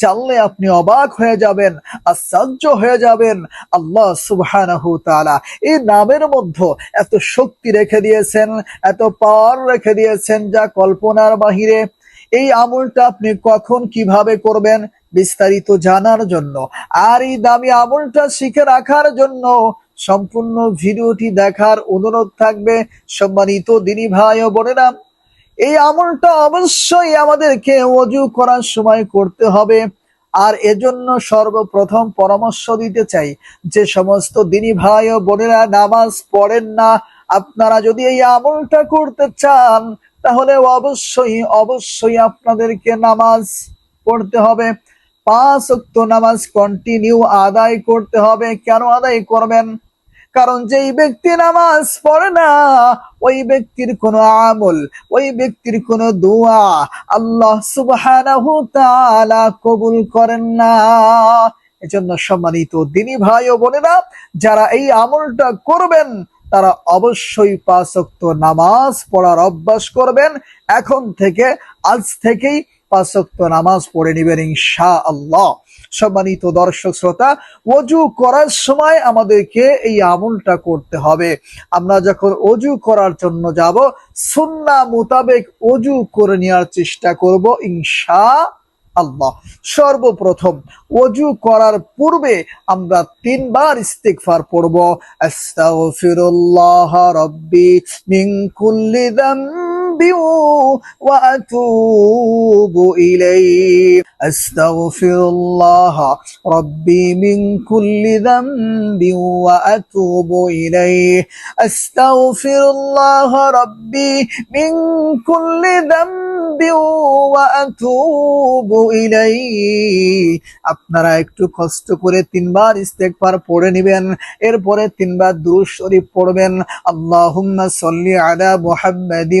জানলে আপনি অবাক হয়ে যাবেন হয়ে যাবেন। আল্লাহ এই নামের মধ্যে এত শক্তি রেখে দিয়েছেন, এত পাওয়ার রেখে দিয়েছেন যা কল্পনার বাহিরে। এই আমলটা আপনি কখন কীভাবে করবেন, বিস্তারিত জানার জন্য, আর এই দামি আমলটা শিখে রাখার জন্য সম্পূর্ণ ভিডিওটি দেখার অনুরোধ থাকবে সম্মানিত দিনী ভাই ও বোনেরা। এই আমলটা অবশ্যই আমাদেরকে অজু করার সময় করতে হবে। আর এজন্য সর্বপ্রথম পরামর্শ দিতে চাই যে সমস্ত দিনী ভাই ও বোনেরা নামাজ পড়েন না। আপনারা যদি এই আমলটা করতে চান, তাহলে অবশ্যই অবশ্যই আপনাদেরকে নামাজ পড়তে হবে। পাঁচ ওয়াক্ত নামাজ কন্টিনিউ আদায় করতে হবে। কেন আদায় করবেন? কারণ যেই ব্যক্তি নামাজ পড়ে না, ওই ব্যক্তির কোনো আমল, ওই ব্যক্তির কোনো দোয়া আল্লাহ তাআলা কবুল করেন না। এজন্য সম্মানিত দিনী ভাই ও বোনেরা, যারা এই আমলটা করবেন, তারা অবশ্যই পাঁচ ওয়াক্ত নামাজ পড়ার অভ্যাস করবেন। এখন থেকে, আজ থেকেই পাঁচ ওয়াক্ত নামাজ পড়ে নেবেন ইনশা আল্লাহ সম্মানিত দর্শক শ্রোতা, অজু করার সময় আমাদেরকে এই আমলটা করতে হবে। আমরা যখন অজু করার জন্য যাব, সুন্না মোতাবেক অজু করে নেওয়ার চেষ্টা করব ইনশা আল্লাহ সর্বপ্রথম অজু করার পূর্বে আমরা তিনবার ইস্তিগফার পড়ব। আস্তাগফিরুল্লাহ রাব্বি আতুবু ইলাইহি আস্তাগফিরুল্লাহ রাব্বি মিন কুল্লি যামবি ওয়া আতুবু ইলাইহি আস্তাগফিরুল্লাহ রাব্বি মিন কুল্লি যামবি ওয়া আতুবু ইলাইহি আপনারা একটু কষ্ট করে তিনবার ইস্তেগফার পড়ে নেবেন, এরপরে তিনবার দুরূদ শরীফ পড়বেন। আল্লাহুম্মা সাল্লি আলা মুহাম্মাদি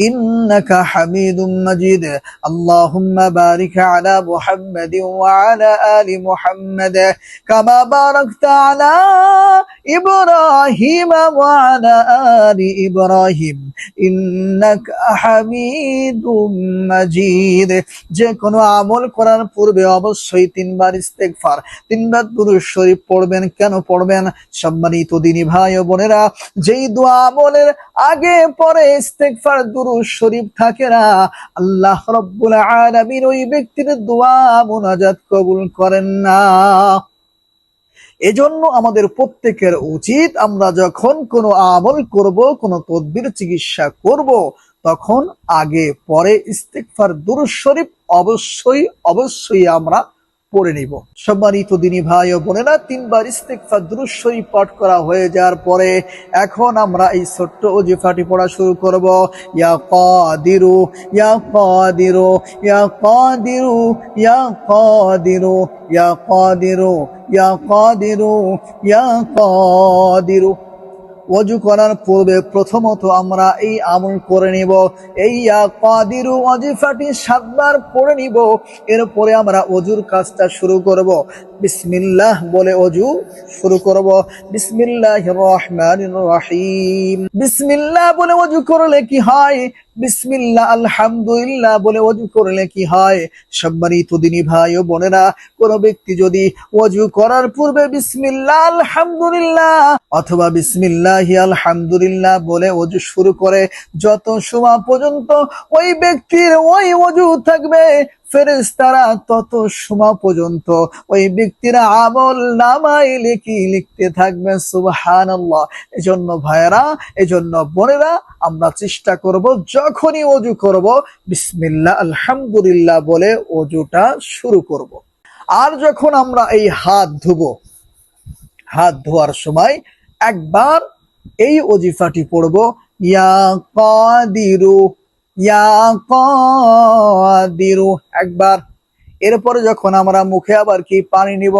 إنك حميد مجيد اللهم بارك على محمد وعلى آل محمد كما باركت على إبراهيم وعلى آل إبراهيم إنك حميد مجيد যে কোনো আমল করার পূর্বে অবশ্যই তিনবার ইস্তেগফার তিনবার দুরূদ শরীফ পড়বেন কেন পড়বেন সম্মানিত দিনী ভাই ও বোনেরা যেই দোয়া আমলের আগে পরে ইস্তেগফার দুরূদ শরীফ থাকে না। আল্লাহ রব্বুল আলামিন ওই ব্যক্তির দোয়া মুনাজাত কবুল করেন না। এজন্য আমাদের প্রত্যেকের উচিত আমরা যখন কোনো আমল করব, কোনো তদবির চিকিৎসা করব, তখন আগে পরে ইস্তেগফার দুরূদ শরীফ অবশ্যই অবশ্যই আমরা পড়ে নিব। সম্মানিত দিনী ভাই ও বোনেরা, তিনবার দুরূদ শরীফ পাঠ করা হয়ে যাওয়ার পরে এখন আমরা এই ছোট্ট ওজিফাটি পড়া শুরু করব। ইয়া কাদিরু ইয়া কাদিরু ইয়া কাদিরু ইয়া কাদিরু ইয়া কাদিরু ইয়া কাদিরু ইয়া কাদিরু। অজু করার পূর্বে প্রথমত আমরা এই আমল করে নিব। এই কাদিরু ওয়াজিফাটি সাতবার পড়ে নিব। এরপরে আমরা অজুর কাজটা শুরু করব। বিসমিল্লাহ বলে অজু শুরু করব। বিসমিল্লাহ রহমান রহিম। বিসমিল্লাহ বলে অজু করলে কি হয়? বিসমিল্লাহ, আলহামদুলিল্লাহ বলে অজু করলে কি হয়? সম্মানিত দিনী ভাই ও বোনেরা, কোন ব্যক্তি যদি অজু করার পূর্বে বিসমিল্লাহ, আলহামদুলিল্লাহ অথবা বিসমিল্লাহ আলহামদুলিল্লাহ বলে অজু শুরু করে। যত সময় পর্যন্ত ওই ব্যক্তির ওই অজু থাকবে, ফেরেশতারা তত সময় পর্যন্ত ওই ব্যক্তিরা আমল নামাই লিখি, লিখতে থাকবে, সুবহানাল্লাহ। এজন্য এজন্য বোনেরা, আমরা চেষ্টা করব, যখনই অজু করব, বিসমিল্লাহ, আলহামদুলিল্লাহ বলে অজুটা শুরু করব। আর যখন আমরা এই হাত ধুবো, হাত ধোয়ার সময় একবার এই অজিফাটি পড়ব, ইয়া কাদিরু একবার, এরপরে যখন আমরা মুখে আবার কি পানি নিব?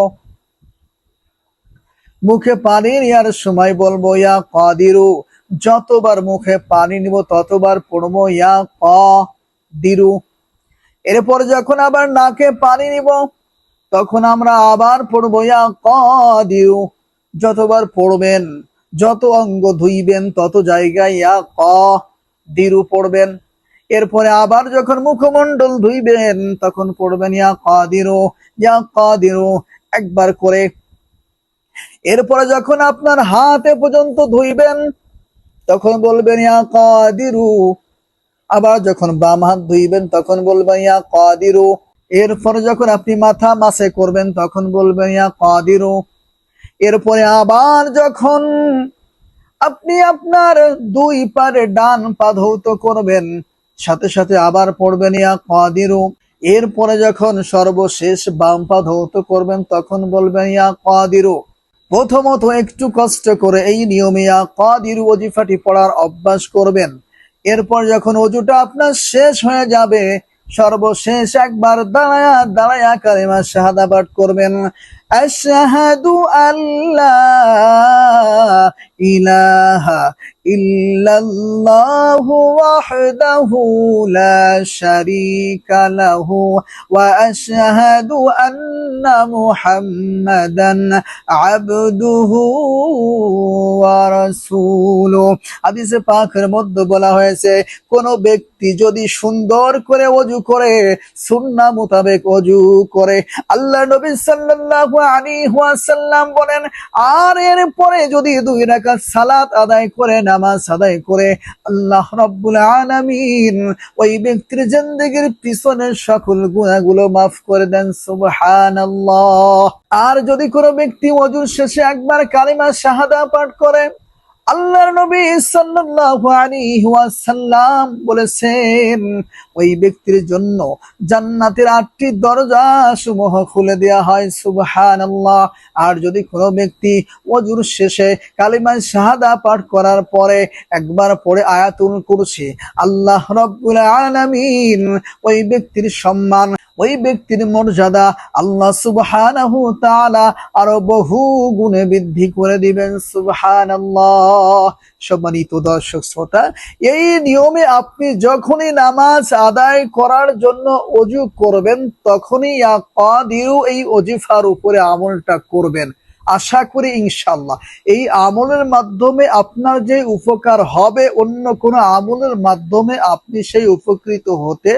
মুখে পানি নেওয়ার সময় বলব, ইয়া কাদিরু, যতবার মুখে পানি নিব, ততবার পড়ব, ইয়া ক দিরু এরপর যখন আবার নাকে পানি নিব, তখন আমরা আবার পড়ব, ইয়া কাদিরু। যতবার পড়বেন যত অঙ্গ ধুইবেন, তত জায়গায় ইয়া ক, দিরু পড়বেন। এরপরে আবার যখন মুখমণ্ডল ধুইবেন, তখন পড়বেন ইয়া কাদিরু ইয়া কাদিরু, একবার করে। এরপরে যখন আপনার হাতে পর্যন্ত ধুইবেন, তখন বলবেন ইয়া কাদিরু। আবার যখন বাম হাত ধুইবেন, তখন বলবেন ইয়া কাদিরু। এরপরে যখন আপনি মাথা মাসে করবেন, তখন বলবেন ইয়া কাদিরু। এরপরে আবার যখন আপনি আপনার দুই পারে ডান পা ধৌত করবেন, সাথে সাথে আবার পড়বেন ইয়া কাদিরু। এরপরে যখন সর্বশেষ বাম পা ধৌত করবেন, তখন বলবেন ইয়া কাদিরু। প্রথমত একটু কষ্ট করে এই নিয়মে ইয়া কাদিরু ওজিফাটি পড়ার অভ্যাস করবেন। এরপর যখন অজুটা আপনার শেষ হয়ে যাবে সর্বশেষ একবার দাঁড়ায়া দাঁড়ায়া কালেমা শাহাদা পাঠ করবেন। আশহাদু আল্লাহ ইলাহা ইল্লাল্লাহু ওয়াহদাহু লা শারীকা লাহু ওয়া আশহাদু আন্না মুহাম্মাদান আবদুহু ওয়া রাসূলুহু হাদিসে পাকের মধ্যে বলা হয়েছে, কোন ব্যক্তি যদি সুন্দর করে অজু করে, সুন্না মোতাবেক অজু করে, আল্লাহ নবী সাল্লাল্লাহু আলাইহি ওয়াসাল্লাম বলেন, আর এর পরে যদি দুই রাকাত সালাত আদায় করে, নামাজ আদায় করে, আল্লাহ রাব্বুল আলামিন ওই ব্যক্তির জিন্দেগির পিছনের সকল গুনাহগুলো মাফ করে দেন, সুবহানাল্লাহ। আর যদি কোনো ব্যক্তি অজুর শেষে একবার কালিমা শাহাদা পাঠ করে আল্লাহর নবী সাল্লাল্লাহু আলাইহি ওয়াসাল্লাম বলেছেন, ওই ব্যক্তির জন্য জান্নাতের আটটি দরজা সমূহ খুলে দেয়া হয়, সুবহানাল্লাহ। আর যদি কোনো ব্যক্তি ওজুর শেষে কালিমা শাহাদা পাঠ করার পরে একবার পড়ে আয়াতুল কুরসি, আল্লাহ রাব্বুল আলামিন ওই ব্যক্তির সম্মান, ওই ব্যক্তির মর্যাদা আল্লাহ সুবহানাহু তাআলা আরও বহু গুণে বৃদ্ধি করে দিবেন, সুবহানাল্লাহ। সম্মানিত দর্শক শ্রোতা, এই নিয়মে আপনি যখনই নামাজ আদায় করার জন্য অজু করবেন, তখনই কাদিরু এই অজিফার উপরে আমলটা করবেন। আশা করি ইনশাল্লাহ এই আমলের মাধ্যমে আপনার যে উপকার হবে, অন্য কোনো আমলের মাধ্যমে আপনি সেই উপকৃত হতে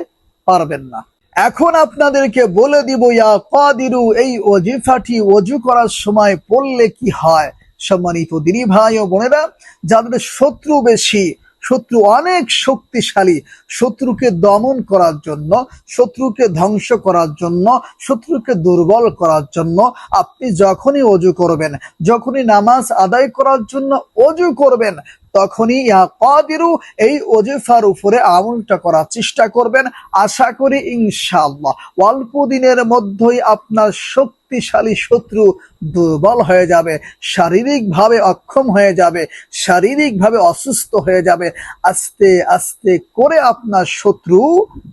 পারবেন না। এখন আপনাদেরকে বলে দিব ইয়া কাদিরু এই অজিফাটি অজু করার সময় পড়লে কি হয়? সম্মানিত দিনী ভাই ও বোনেরা, যাদের শত্রু বেশি, শত্রু অনেক শক্তিশালী, শত্রুকে দমন করার জন্য, শত্রুকে ধ্বংস করার জন্য, শত্রুকে দুর্বল করার জন্য আপনি যখনই অজু করবেন, যখনই নামাজ আদায় করার জন্য অজু করবেন তখনই ইয়া কাদিরু এই ওজিফার উপরে আমলটা করার চেষ্টা করবেন। আশা করি ইনশাআল্লাহ। অল্প দিনের মধ্যেই আপনার শক্তিশালী শত্রু দুর্বল হয়ে যাবে, শারীরিকভাবে অক্ষম হয়ে যাবে, শারীরিকভাবে অসুস্থ হয়ে যাবে। আস্তে আস্তে করে আপনার শত্রু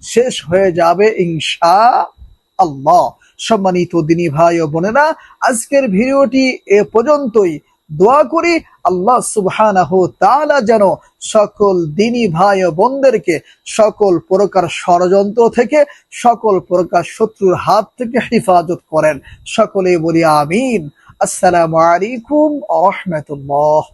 শেষ হয়ে যাবে ইনশা আল্লাহ সম্মানিত দিনী ভাই ও বোনেরা, আজকের ভিডিওটি এ পর্যন্তই। দোয়া করি, আল্লাহ সুবহানাহু যেন সকল দিনী ভাই ও বোনদেরকে সকল প্রকার ষড়যন্ত্র থেকে, সকল প্রকার শত্রুর হাত থেকে হেফাজত করেন। সকলে বলি আমিন। আসসালামু আলাইকুম রাহমাতুল্লাহ।